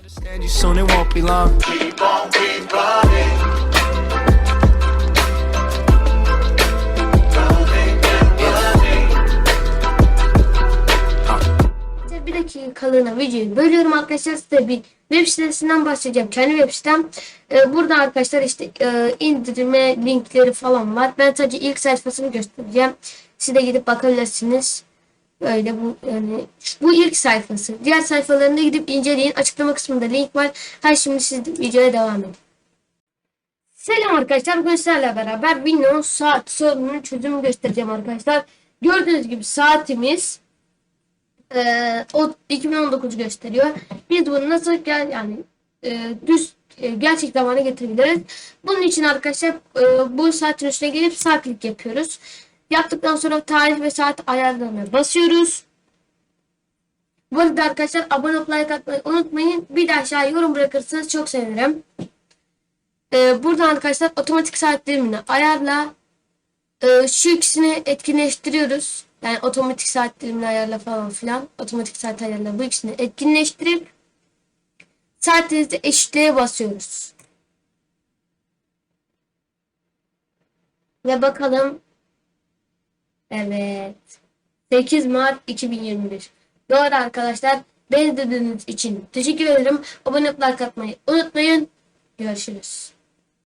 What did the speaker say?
Understand you soon, it won't be long. Keep on, keep running. Running and running. İşte bir dakikalığına videoyu bölüyorum arkadaşlar. Size bir web sitesinden bahsedeceğim. Kendi web sitem. Ee, burada arkadaşlar işte e, indirme linkleri falan var. Ben sadece ilk sayfasını göstereceğim. Siz de gidip bakabilirsiniz. Böyle bu yani bu ilk sayfası. Diğer sayfalarında gidip inceleyin. Açıklama kısmında link var. Her şimdi siz de videoya devam edin. Selam arkadaşlar. Bugün sizlerle beraber Windows saat sorununun çözümünü göstereceğim arkadaşlar. Gördüğünüz gibi saatimiz ee, o 2019 gösteriyor. Biz bunu nasıl gel yani e, düz e, gerçek zamana getirebiliriz. Bunun için arkadaşlar e, bu saatin üstüne gelip saatlik yapıyoruz. Yaptıktan sonra tarih ve saat ayarlarına basıyoruz. Bu arada arkadaşlar abone olup like atmayı unutmayın. Bir de aşağı yorum bırakırsanız çok sevinirim. Ee, buradan arkadaşlar otomatik saat dilimini ayarla. Ee, şu ikisini etkinleştiriyoruz. Yani otomatik saat dilimini ayarla falan filan. Otomatik saat ayarla bu ikisini etkinleştirip saatinizde eşitliğe basıyoruz. Ve bakalım. Evet. 8 Mart 2021. Doğru arkadaşlar. Beni dinlediğiniz için teşekkür ederim. Abone olup unutmayın. Görüşürüz.